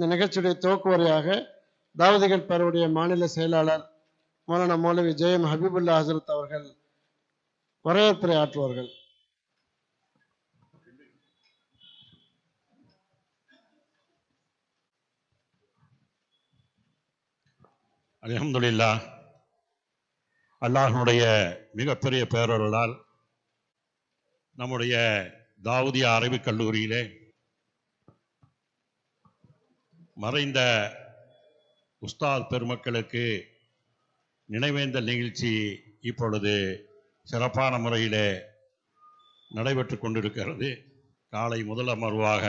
இந்த நிகழ்ச்சியுடைய துவக்குவரையாக தாவதிகள் பருவுடைய மாநில செயலாளர் மௌலானா மௌலவி ஜெயம் ஹபீபுல்லா ஹசரத் அவர்கள் வரவேற்புரை ஆற்றுவார்கள். அலமதுல்லா அல்லாஹனுடைய மிகப்பெரிய பேரொருளால் நம்முடைய தாவூதிய அரபிக் கல்லூரியிலே மறைந்த உஸ்தாத் பெருமக்களுக்கு நினைவேந்தல் நிகழ்ச்சி இப்பொழுது சிறப்பான முறையிலே நடைபெற்று கொண்டிருக்கிறது. காலை முதல் அமர்வாக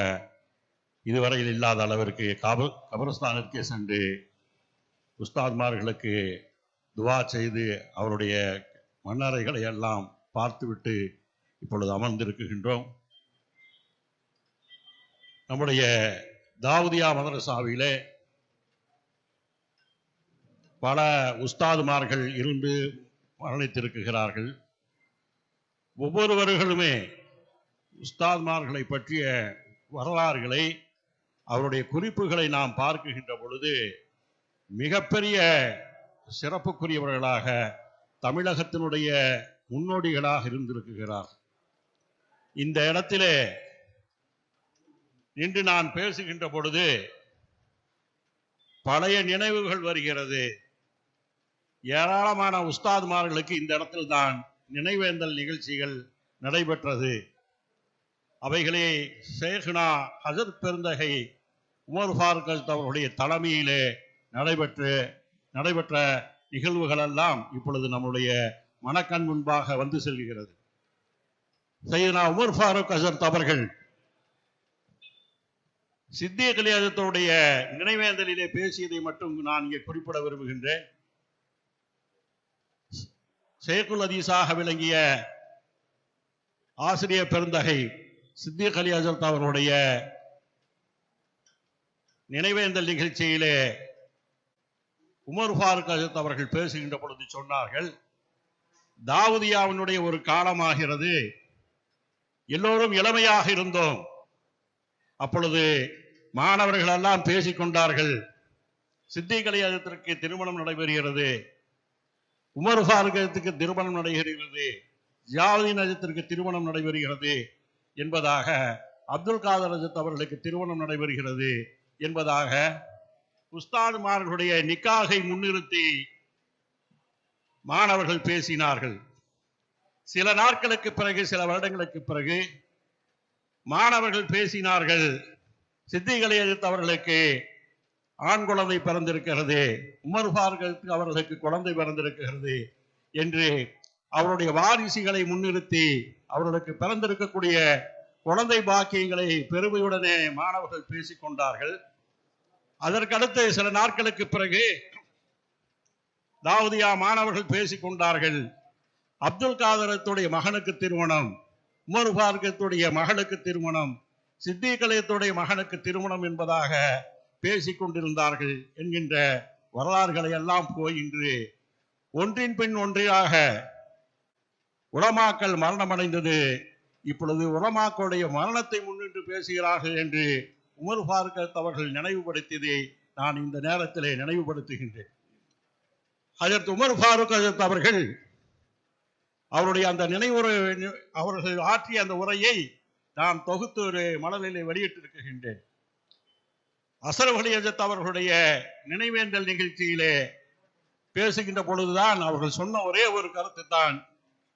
இதுவரையில் இல்லாத அளவிற்கு கப கபரஸ்தானிற்கே சென்று உஸ்தாத்மார்களுக்கு துவா செய்து அவருடைய மன்னரைகளை எல்லாம் பார்த்துவிட்டு இப்பொழுது அமர்ந்திருக்கின்றோம் நம்முடைய தாவூதியா மதரசாவிலே பல உஸ்தாதுமார்கள் இருந்து மரணித்திருக்கிறார்கள் ஒவ்வொருவர்களுமே உஸ்தாதுமார்களை பற்றிய வரலாறுகளை அவருடைய குறிப்புகளை நாம் பார்க்குகின்ற பொழுது மிகப்பெரிய சிறப்புக்குரியவர்களாக தமிழகத்தினுடைய முன்னோடிகளாக இருந்திருக்கிறார். இந்த இடத்திலே இன்று நான் பேசுகின்ற பொழுது பழைய நினைவுகள் வருகிறது. ஏராளமான உஸ்தாத்மார்களுக்கு இந்த இடத்தில் தான் நினைவேந்தல் நிகழ்ச்சிகள் நடைபெற்றது. அவைகளே ஷேகுனா ஹசர் பெருந்தகை உமர் ஃபாருக் அவர்களுடைய தலைமையிலே நடைபெற்று நடைபெற்ற நிகழ்வுகளெல்லாம் இப்பொழுது நம்முடைய மனக்கண் முன்பாக வந்து செல்கிறது. சையனா உமர் ஃபாரூக் ஹசரத் அவர்கள் சித்திய கலியாதத்தோடைய நினைவேந்தலிலே பேசியதை மட்டும் நான் இங்கே குறிப்பிட விரும்புகின்றேன். ஷேகுல் அதிசாக விளங்கிய ஆசிரியர் பெருந்தகை சித்திய கலியாஜத் அவர்களுடைய நினைவேந்தல் நிகழ்ச்சியிலே உமர் ஃபாருக் அஜத் அவர்கள் பேசுகின்ற பொழுது சொன்னார்கள் தாவூதியாவினுடைய ஒரு காலமாகிறது. எல்லோரும் இளமையாக இருந்தோம். அப்பொழுது மாணவர்கள் எல்லாம் பேசிக் கொண்டார்கள் திருமணம் நடைபெறுகிறது. உமர் ஃபாருகத்துக்கு திருமணம் நடைபெறுகிறது. ஜியாவுதீன் அஜத்திற்கு திருமணம் நடைபெறுகிறது என்பதாக அப்துல் காதர் அஜித் அவர்களுக்கு திருமணம் நடைபெறுகிறது என்பதாக உஸ்தாதுமார்களுடைய நிக்காகை முன்னிறுத்தி மாணவர்கள் பேசினார்கள். சில நாட்களுக்கு பிறகு சில வருடங்களுக்கு பிறகு மாணவர்கள் பேசினார்கள். சித்திகளை எதிர்த்து அவர்களுக்கு ஆண் குழந்தை பிறந்திருக்கிறது உமர் அவர்களுக்கு குழந்தை பிறந்திருக்கிறது என்று அவருடைய வாரிசுகளை முன்னிறுத்தி அவர்களுக்கு பிறந்திருக்கக்கூடிய குழந்தை பாக்கியங்களை பெருமையுடனே மாணவர்கள் பேசிக்கொண்டார்கள் அதற்கடுத்து சில நாட்களுக்கு பிறகு தாவதியா மாணவர்கள் பேசிக்கொண்டார்கள் அப்துல் காதரத்துடைய மகனுக்கு திருமணம் உமர் ஃபாருக்கத்துடைய மகளுக்கு திருமணம் சித்திகலயத்துடைய மகனுக்கு திருமணம் என்பதாக பேசி கொண்டிருந்தார்கள் என்கின்ற வரலாறுகளை எல்லாம் போய் இன்று ஒன்றின் பின் ஒன்றியாக உலமாக்கள் மரணமடைந்தது. இப்பொழுது உலமாக்களுடைய மரணத்தை முன்னிட்டு பேசுகிறார்கள் என்று உமர் ஃபாருக் அவர்கள் நினைவுபடுத்தியதை நான் இந்த நேரத்திலே நினைவுபடுத்துகின்றேன். அதற்கு உமர் ஃபாரூக் ஹஜரத் அவர்கள் அவருடைய அந்த நினைவுரை அவர்கள் ஆற்றிய அந்த உரையை நான் தொகுத்து ஒரு மலரிலே வெளியிட்டிருக்கின்றேன். அசரப் அலி அவர்களுடைய நினைவேந்தல் நிகழ்ச்சியிலே பேசுகின்ற பொழுதுதான் அவர்கள் சொன்ன ஒரே ஒரு கருத்து தான்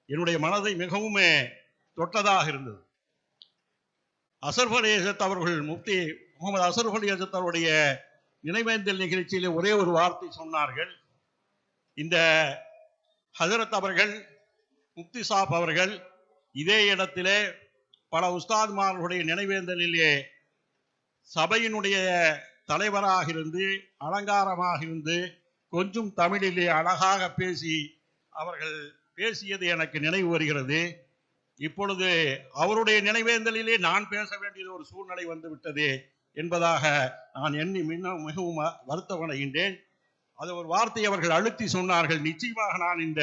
என்னுடைய மனதை மிகவும் தொட்டதாக இருந்தது. அசர்ஃப் அலி அவர்கள் முப்தி முகமது அசர்ஃப் அலி அவருடைய நினைவேந்தல் நிகழ்ச்சியிலே ஒரே ஒரு வார்த்தை சொன்னார்கள். இந்த ஹசரத் அவர்கள் முப்தி சாப் அவர்கள் இதே இடத்திலே பல உஸ்தாத்மார்களுடைய நினைவேந்தலிலே சபையினுடைய தலைவராக இருந்து அலங்காரமாக இருந்து கொஞ்சம் தமிழிலே அழகாக பேசி அவர்கள் பேசியது எனக்கு நினைவு வருகிறது. இப்பொழுது அவருடைய நினைவேந்தலிலே நான் பேச வேண்டியது ஒரு சூழ்நிலை வந்துவிட்டது என்பதாக நான் எண்ணி மின்ன மிகவும் வருத்தமடைகின்றேன். அது ஒரு வார்த்தை அவர்கள் அழுத்தி சொன்னார்கள். நிச்சயமாக நான் இந்த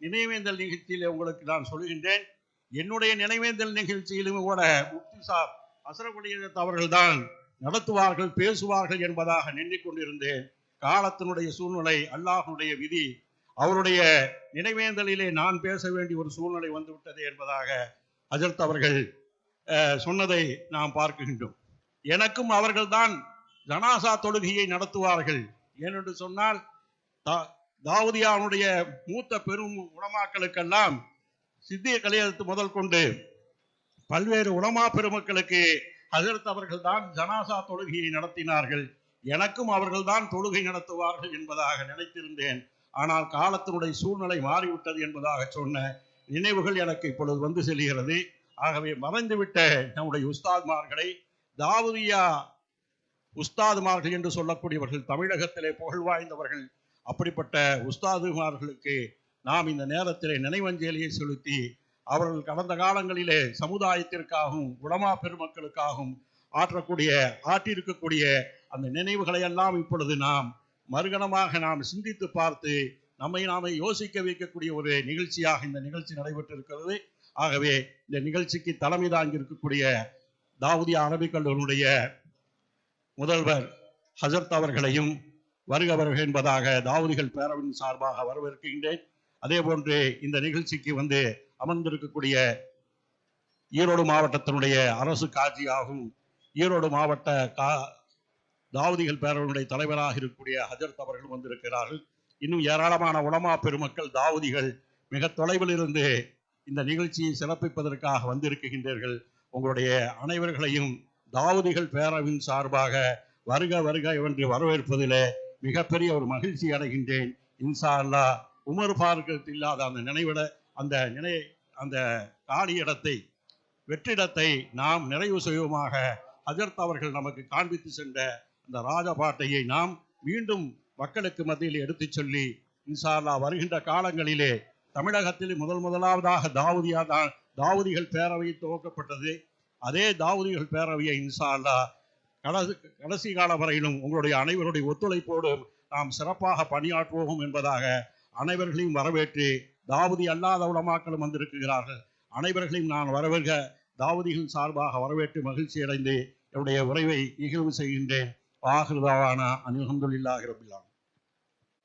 நினைவேந்தல் நிகழ்ச்சியிலே உங்களுக்கு நான் சொல்கின்றேன். என்னுடைய நினைவேந்தல் நிகழ்ச்சியிலும் கூட முப்தி சாப் அசரகுடிய நடத்துவார்கள் பேசுவார்கள் என்பதாக எண்ணிக் கொண்டிருந்தேன். காலத்தினுடைய சூழ்நிலை அல்லாஹனுடைய விதி அவருடைய நினைவேந்தலிலே நான் பேச வேண்டிய ஒரு சூழ்நிலை வந்துவிட்டது என்பதாக அஜர்த் அவர்கள் சொன்னதை நாம் பார்க்கின்றோம். எனக்கும் அவர்கள்தான் ஜனாசா தொழுகையை நடத்துவார்கள். ஏனென்று சொன்னால் தா- தாவூதியாவுடைய மூத்த பெரும் உடமாக்களுக்கெல்லாம் சித்திய கலையத்து முதல் கொண்டு பல்வேறு உலமா பெருமக்களுக்கு ஹசரத் அவர்கள் தான் ஜனாசா தொழுகையை நடத்தினார்கள். எனக்கும் அவர்கள்தான் தொழுகை நடத்துவார்கள் என்பதாக நினைத்திருந்தேன். ஆனால் காலத்தினுடைய சூழ்நிலை மாறிவிட்டது என்பதாக சொன்ன நினைவுகள் எனக்கு இப்பொழுது வந்து செல்கிறது. ஆகவே மறைந்துவிட்ட நம்முடைய உஸ்தாத்மார்களை தாவூதியா உஸ்தாதுமார்கள் என்று சொல்லக்கூடியவர்கள் தமிழகத்திலே புகழ் வாய்ந்தவர்கள் அப்படிப்பட்ட உஸ்தாதுமார்களுக்கு நாம் இந்த நேரத்திலே நினைவஞ்சலியை செலுத்தி அவர்கள் கடந்த காலங்களிலே சமுதாயத்திற்காகவும் உலமா பெருமக்களுக்காகவும் ஆற்றக்கூடிய ஆற்றியிருக்கக்கூடிய அந்த நினைவுகளை எல்லாம் இப்பொழுது நாம் மறுகணமாக நாம் சிந்தித்து பார்த்து நம்மை நாமே யோசிக்க வைக்கக்கூடிய ஒரு நிகழ்ச்சியாக இந்த நிகழ்ச்சி நடைபெற்றிருக்கிறது. ஆகவே இந்த நிகழ்ச்சிக்கு தலைமை தாங்கி இருக்கக்கூடிய தாவூதியா அரபிக் கல்லூரியுடைய முதல்வர் ஹசரத் அவர்களையும் வருக வருக என்பதாக தாவூதிகள் பேரவையின் சார்பாக வரவேற்கின்றேன். அதே போன்று இந்த நிகழ்ச்சிக்கு வந்து அமர்ந்திருக்கக்கூடிய ஈரோடு மாவட்டத்தினுடைய அரசு காட்சியாகும் ஈரோடு மாவட்ட கா தாவதிகள் பேரவனுடைய தலைவராக இருக்கக்கூடிய ஹஜரத் அவர்கள் வந்திருக்கிறார்கள். இன்னும் ஏராளமான உலமா பெருமக்கள் தாவதிகள் மிக தொலைவில் இருந்து இந்த நிகழ்ச்சியை சிறப்பிப்பதற்காக வந்திருக்கின்றீர்கள். உங்களுடைய அனைவர்களையும் தாவதிகள் பேரவின் சார்பாக வருக வருக என்று வரவேற்பதிலே மிகப்பெரிய ஒரு மகிழ்ச்சி அடைகின்றேன். இன்சா அல்லாஹ் உமர் பார்க்கத்தில் இல்லாத அந்த நினைவிட அந்த நினை அந்த காணி இடத்தை வெற்றிடத்தை நாம் நிறைவு செய்வோமாக. ஹஜரத் அவர்கள் நமக்கு காண்பித்து சென்ற அந்த ராஜபாட்டையை நாம் மீண்டும் மக்களுக்கு மத்தியில் எடுத்துச் சொல்லி இன்ஷா வருகின்ற காலங்களிலே தமிழகத்தில் முதல் முதலாவதாக தாவூதியா தான் தாவூதிகள் பேரவை துவக்கப்பட்டது. அதே தாவூதிகள் பேரவையை இன்ஷா அல்லாஹ் கடைசி கடைசி கால வரையிலும் உங்களுடைய அனைவருடைய ஒத்துழைப்போடும் நாம் சிறப்பாக பணியாற்றுவோம் என்பதாக அனைவர்களையும் வரவேற்று தாவூதி அல்லாத உலமாக்களும் வந்திருக்கிறார்கள். அனைவர்களையும் நான் வரவேற்க தாவூதிகள் சார்பாக வரவேற்று மகிழ்ச்சி அடைந்து என்னுடைய உறவை நிகழ்வு செய்கின்றேன். ஆகிருதாவான அனில் ரபில்லாம்